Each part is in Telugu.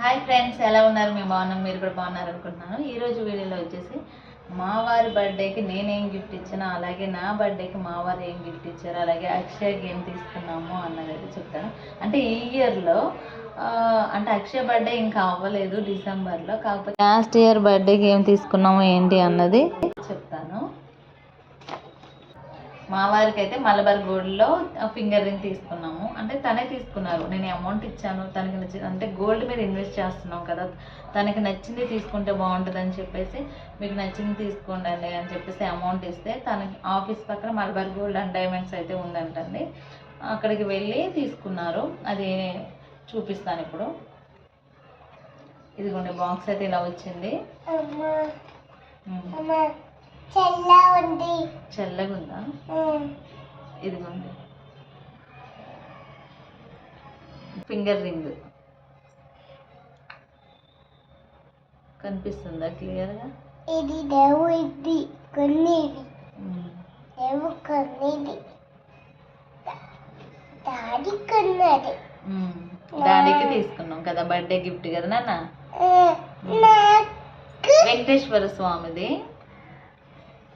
హాయ్ ఫ్రెండ్స్ ఎలా ఉన్నారు? మేము బాగున్నాం మీరు కూడా బాగున్నారు అనుకుంటున్నాను. ఈరోజు వీడియోలో వచ్చేసి మా వారి బర్త్డేకి నేనేం గిఫ్ట్ ఇచ్చాను అలాగే నా బర్త్డేకి మా వారు ఏం గిఫ్ట్ ఇచ్చారు అలాగే అక్షయకి ఏం తీసుకున్నాము అన్నది అయితే చెప్తాను. అంటే ఈ ఇయర్లో అంటే అక్షయ బర్త్డే ఇంకా అవ్వలేదు డిసెంబర్లో కాకపోతే లాస్ట్ ఇయర్ బర్త్డేకి ఏం తీసుకున్నాము ఏంటి అన్నది చెప్తాను. మా వారికి అయితే మలబార్ గోల్డ్లో ఫింగర్ రింగ్ తీసుకున్నాము. అంటే తనే తీసుకున్నారు. నేను అమౌంట్ ఇచ్చాను. తనకి నచ్చింది అంటే గోల్డ్ మీద ఇన్వెస్ట్ చేస్తున్నాం కదా. తనకి నచ్చింది తీసుకుంటే బాగుంటుంది అని చెప్పేసి మీకు నచ్చింది తీసుకోండి అని చెప్పేసి అమౌంట్ ఇస్తే తనకి ఆఫీస్ పక్కన మలబార్ గోల్డ్ అండ్ డైమండ్స్ అయితే ఉందంటండి. అక్కడికి వెళ్ళి తీసుకున్నారు. అది చూపిస్తాను ఇప్పుడు. ఇదిగోండి బాక్స్ అయితే ఇలా వచ్చింది. ఉమ్. చెల్లా ఉంది. చల్లగా ఉందా ఇదిగోండి. Finger ring. కనిపిస్తుందా క్లియర్గా? ఇది దేవు ఇది కొన్నిది. దేవు కొన్నిది. డాడీ కొన్నది. డాడీకి తీసుకున్నాం కదా బర్త్డే గిఫ్ట్ కదా నాన్న? వెంకటేశ్వర స్వామిది.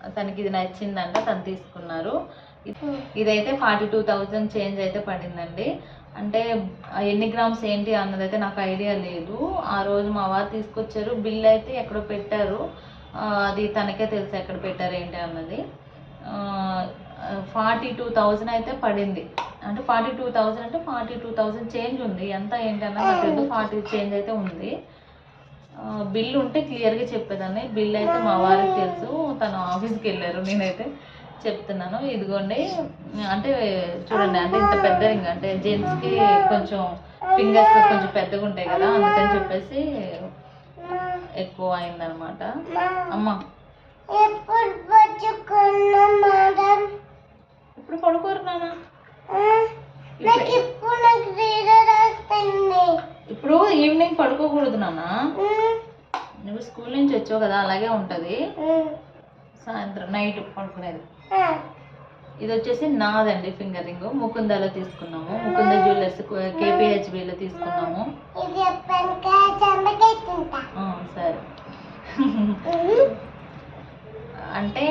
తనకి ఇది నచ్చిందంట తను తీసుకున్నారు. ఇది- ఇదైతే ఫార్టీ టూ థౌజండ్ చేంజ్ అయితే పడిందండి. అంటే ఎన్ని గ్రామ్స్ ఏంటి అన్నది అయితే నాకు ఐడియా లేదు. ఆ రోజు మా వారు తీసుకొచ్చారు బిల్ అయితే ఎక్కడో పెట్టారు. అది తనకే తెలుసు ఎక్కడ పెట్టారు ఏంటి అన్నది. ఫార్టీ టూ థౌజండ్ అయితే పడింది. అంటే ఫార్టీ టూ థౌజండ్ అంటే ఫార్టీ టూ థౌజండ్ చేంజ్ ఉంది. ఎంత ఏంటి అన్నది ఫార్టీ చేంజ్ అయితే ఉంది. బిల్ ఉంటే క్లియర్గా చెప్పేదాన్ని. బిల్ అయితే మా వారికి తెలుసు. తను ఆఫీస్కి వెళ్ళారు. నేనైతే చెప్తున్నాను. ఇదిగోండి. అంటే చూడండి అంటే ఇంత పెద్ద రింగ్ అంటే జెంట్స్కి కొంచెం ఫింగర్స్ కొంచెం పెద్దగా ఉంటాయి కదా అందుకని చెప్పేసి ఎక్కువ అయిందనమాట. అమ్మ. ఇప్పుడు ఇప్పుడు పడుకోరు నాన్న నాకు ఇప్పుడు నాకు రీడర్ వస్తుంది ఇప్పుడు ఈవినింగ్ పడుకోకూడదు నాన్న. నువ్వు స్కూల్ నుంచి వచ్చావు కదా అలాగే ఉంటుంది. సాయంత్రం నైట్ పడుకునేది. ఇది వచ్చేసి నాదండి ఫింగర్ రింగ్ ముకుందలో తీసుకున్నాము. ముకుంద జ్యువెలర్స్ కేపీహెచ్బిలో తీసుకున్నాము ఇది చెప్పాక చంపకెత్తుంటా ఆ, సరే అంటే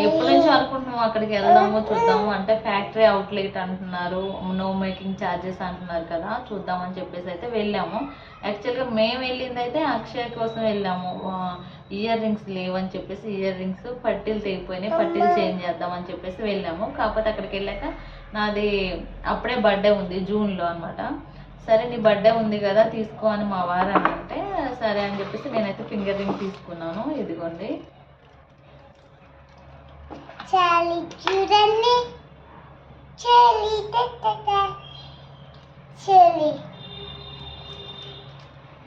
ఎప్పటి నుంచో అనుకుంటున్నాము అక్కడికి వెళ్దాము చూద్దాము అంటే ఫ్యాక్టరీ అవుట్లెట్ అంటున్నారు నో మేకింగ్ ఛార్జెస్ అంటున్నారు కదా చూద్దామని చెప్పేసి అయితే వెళ్ళాము. యాక్చువల్గా మేము వెళ్ళింది అయితే అక్షయ కోసం వెళ్ళాము. ఇయర్ రింగ్స్ లేవని చెప్పేసి ఇయర్ రింగ్స్ పట్టీలు తెగిపోయినాయి పట్టీలు చేంజ్ చేద్దామని చెప్పేసి వెళ్ళాము. కాకపోతే అక్కడికి వెళ్ళాక నాది అప్పుడే బర్త్డే ఉంది జూన్లో అన్నమాట. సరే నీ బర్త్డే ఉంది కదా తీసుకో అని మా వారు అంటే సరే అని చెప్పేసి నేనైతే ఫింగర్ రింగ్ తీసుకున్నాను ఇదిగోండి. చాలి చూడండి చలి చలి.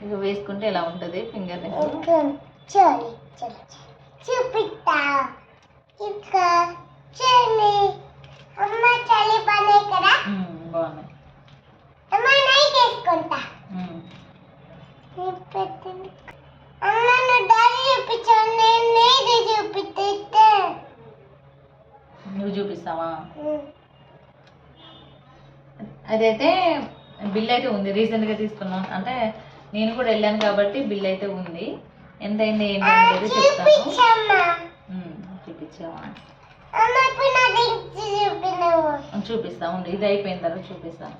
ఇక వేసుకుంటే ఇలా ఉంటుంది ఫింగర్ చలి చలి చూపిస్తా. ఇంకా చలి. అమ్మ చలి పనే కదా? బాగున్నాయి అమ్మ నైట్ వేసుకుంటా. అమ్మ నువ్వు డాడీ చూపించాను నేను నీది చూపిస్తే నువ్వు చూపిస్తావా? అదైతే బిల్ అయితే ఉంది రీసెంట్గా తీసుకున్నాను అంటే నేను కూడా వెళ్ళాను కాబట్టి బిల్ అయితే ఉంది. ఎంత అయింది ఏంటి అనేది చెప్తాను. చూపించావా? చూపిస్తా ఉంది ఇది అయిపోయిన తర్వాత చూపిస్తాను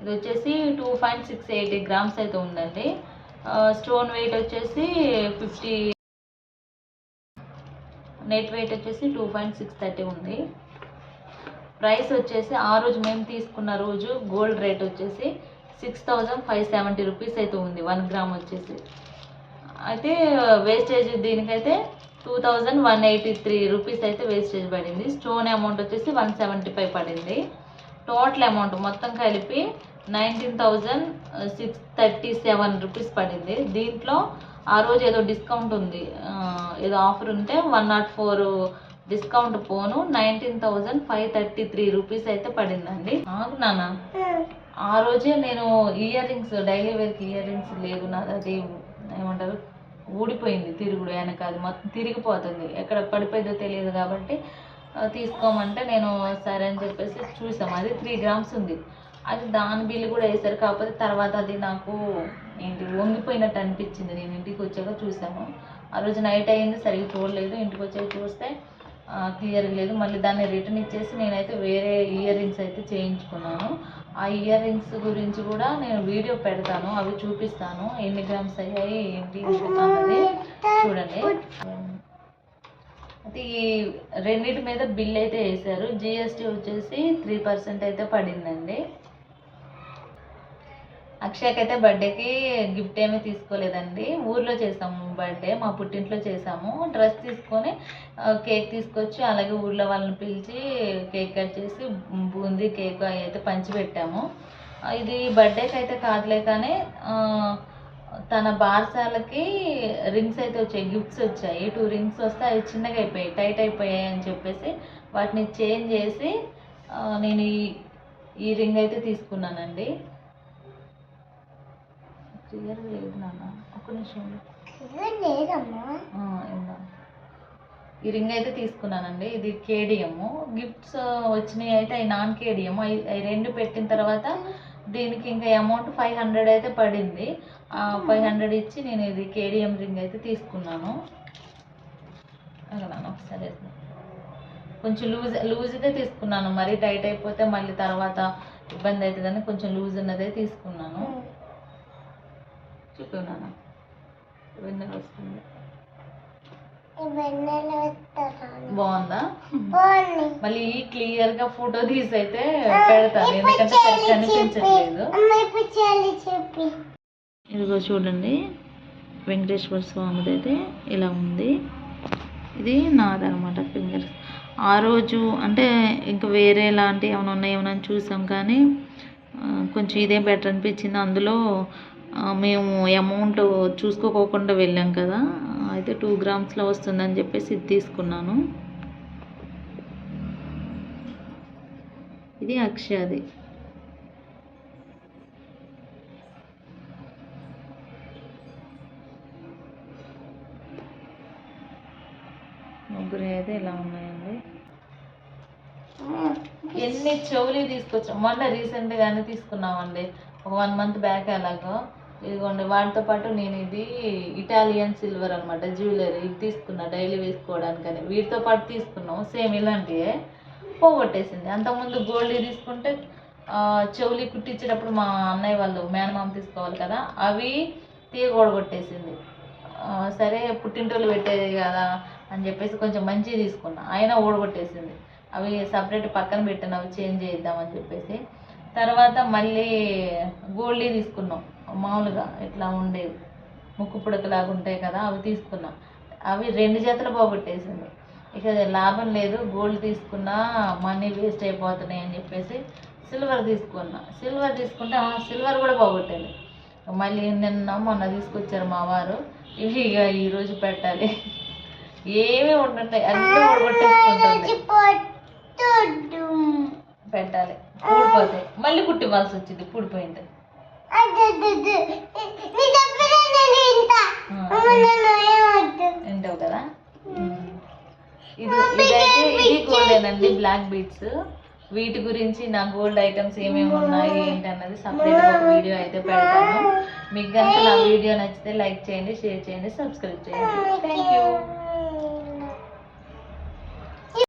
ఇది వచ్చేసి two point six eight grams అయితే ఉందండి. స్టోన్ వెయిట్ వచ్చేసి ఫిఫ్టీ నెట్ వెయిట్ వచ్చేసి టూ పాయింట్ సిక్స్ థర్టీ ఉంది. ప్రైస్ వచ్చేసి ఆ రోజు మేము తీసుకున్న రోజు గోల్డ్ రేట్ వచ్చేసి six thousand five seventy rupees అయితే ఉంది. వన్ గ్రామ్ వచ్చేసి. అయితే వేస్టేజ్ దీనికైతే two thousand one eighty three rupees అయితే వేస్టేజ్ పడింది. స్టోన్ అమౌంట్ వచ్చేసి వన్ సెవెంటీ ఫైవ్ పడింది. టోటల్ అమౌంట్ మొత్తం కలిపి nineteen thousand six thirty seven rupees పడింది. దీంట్లో ఆ రోజు ఏదో డిస్కౌంట్ ఉంది. ఆ, ఏదో ఆఫర్ ఉంటే one not four discount phone. Nineteen thousand five thirty three rupees అయితే పడిందండి. ఆగు నాన్న. ఆ రోజే నేను ఇయర్ రింగ్స్ డైలీ వేర్కి ఇయర్ రింగ్స్ లేవు. నాది అది ఏమంటారు? ఊడిపోయింది తిరుగుడు వెనక. అది మొత్తం తిరిగిపోతుంది. ఎక్కడ పడిపోయిందో తెలియదు కాబట్టి తీసుకోమంటే నేను సరే అని చెప్పేసి చూసాం. అది త్రీ గ్రామ్స్ ఉంది. అది దాని బిల్లు కూడా వేశారు. కాకపోతే తర్వాత అది నాకు ఏంటి వంగిపోయినట్టు అనిపించింది. నేను ఇంటికి వచ్చాక చూసాను. ఆ రోజు నైట్ అయింది సరిగ్గా చూడలేదు ఇంటికి వచ్చి చూస్తే క్లియర్ లేదు. మళ్ళీ దాన్ని రిటర్న్ ఇచ్చేసి నేనైతే వేరే ఇయర్ రింగ్స్ అయితే చేయించుకున్నాను. ఆ ఇయర్ రింగ్స్ గురించి కూడా నేను వీడియో పెడతాను అవి చూపిస్తాను. ఎన్ని గ్రామ్స్ అయ్యాయి ఏంటి అన్నది చూడండి. అయితే ఈ రెండింటి మీద బిల్ అయితే వేశారు. జిఎస్టీ వచ్చేసి త్రీ పర్సెంట్ అయితే పడిందండి. అక్షయకి అయితే బర్త్డేకి గిఫ్ట్ ఏమీ తీసుకోలేదండి. ఊర్లో చేసాము బర్త్డే మా పుట్టింట్లో చేసాము. డ్రెస్ తీసుకొని కేక్ తీసుకొచ్చి అలాగే ఊర్లో వాళ్ళని పిలిచి కేక్ కట్ చేసి బూందీ కేక్ అవి అయితే పంచిపెట్టాము. ఇది బర్త్డేకి అయితే కాదులే కానీ తన బార్సాలకి రింగ్స్ అయితే వచ్చాయి. గిఫ్ట్స్ వచ్చాయి. టూ రింగ్స్ వస్తే అవి చిన్నగా అయిపోయాయి టైట్ అయిపోయాయి అని చెప్పేసి వాటిని చేంజ్ చేసి నేను ఈ ఈ రింగ్ అయితే తీసుకున్నానండి. క్లియర్ లేదు నాన్న. ఒక నిమిషం. లేదమ్మా. ఆ. ఈ రింగ్ అయితే తీసుకున్నానండి. ఇది కేడిఎం గిఫ్ట్స్ వచ్చినాయి అయితే అవి నాన్ కేడిఎం అవి రెండు పెట్టిన తర్వాత దీనికి ఇంకా అమౌంట్ ఫైవ్ హండ్రెడ్ అయితే పడింది. ఫైవ్ హండ్రెడ్ ఇచ్చి నేను ఇది కేడిఎం రింగ్ అయితే తీసుకున్నాను. అలా ఒకసారి. కొంచెం లూజ్ లూజ్గా తీసుకున్నాను. మరీ టైట్ అయిపోతే మళ్ళీ తర్వాత ఇబ్బంది అవుతుందని కొంచెం లూజ్ ఉన్నదే తీసుకున్నాను. చూపున్నాను వెన్నెల వస్తుంది. బాగుందా? మళ్ళీ క్లియర్గా ఫోటో తీసి అయితే పెడతాను ఎందుకంటే సరిగ్గా చెప్పి. ఇదిగో చూడండి. వెంకటేశ్వర స్వామిది అయితే ఇలా ఉంది. ఇది నాదనమాట ఫింగర్స్ ఆ రోజు అంటే ఇంకా వేరే లాంటి ఏమైనా ఉన్నాయేమో అని చూసాం కానీ కొంచెం ఇదే బెటర్ అనిపించింది. అందులో మేము అమౌంట్ చూసుకోకోకుండా వెళ్ళాం కదా. అయితే టూ గ్రామ్స్లో వస్తుందని చెప్పేసి ఇది తీసుకున్నాను. ఇది అక్షయది. ముగ్గురు అయితే ఇలా ఉన్నాయండి. ఎన్ని చెవులు తీసుకొచ్చాం. మొన్న రీసెంట్గానే తీసుకున్నామండి. ఒక వన్ మంత్ బ్యాక్ అలాగా. ఇదిగోండి వాటితో పాటు నేను ఇది ఇటాలియన్ సిల్వర్ అనమాట జ్యువెలరీ ఇది తీసుకున్నా డైలీ వేసుకోవడానికని. వీటితో పాటు తీసుకున్నాం సేమ్ ఇలాంటివే పోగొట్టేసింది. అంతకుముందు గోల్డ్ తీసుకుంటే చెవులి చెవులు కుట్టించేటప్పుడు మా అన్నయ్య వాళ్ళు మేనమామ తీసుకోవాలి కదా అవి తీగ కొట్టేసింది సరే పుట్టింటోళ్ళు పెట్టేది కదా అని చెప్పేసి కొంచెం మంచిగా తీసుకున్నా. అయినా ఓడగొట్టేసింది. అవి సపరేట్ పక్కన పెట్టాను అవి చేంజ్ చేద్దామని చెప్పేసి. తర్వాత మళ్ళీ గోల్డీ తీసుకున్నాం. మామూలుగా ఇట్లా ఉండేవి. ముక్కు పుడకలాగా ఉంటాయి కదా అవి తీసుకున్నాం. అవి రెండు జతలు పోగొట్టేసింది. ఇక లాభం లేదు గోల్డ్ తీసుకున్నా మనీ వేస్ట్ అయిపోతున్నాయి అని చెప్పేసి సిల్వర్ తీసుకున్నా. సిల్వర్ తీసుకుంటే సిల్వర్ కూడా పోగొట్టింది. మళ్ళీ నిన్న మొన్న తీసుకొచ్చారు మా వారు. ఇవి ఇక ఈరోజు పెట్టాలి. ఏమీ ఉంటుంటాయి అన్నీ ఊడగొట్టేసుకుంటుంది పెట్టాలి. ఊడిపోతాయి మళ్ళీ కుట్టివ్వాల్సి వచ్చింది పూడిపోయింది ఇది ఇదైతే ఇది గోల్డేనండి బ్లాక్ బీట్స్. వీటి గురించి నా గోల్డ్ ఐటమ్స్ ఏమేమి ఉన్నాయి ఏంటి అన్నది సపరేట్ ఒక వీడియో అయితే పెడతాను. మీకు కనుక నా వీడియో నచ్చితే లైక్ చేయండి షేర్ చేయండి సబ్స్క్రైబ్ చేయండి. Thank you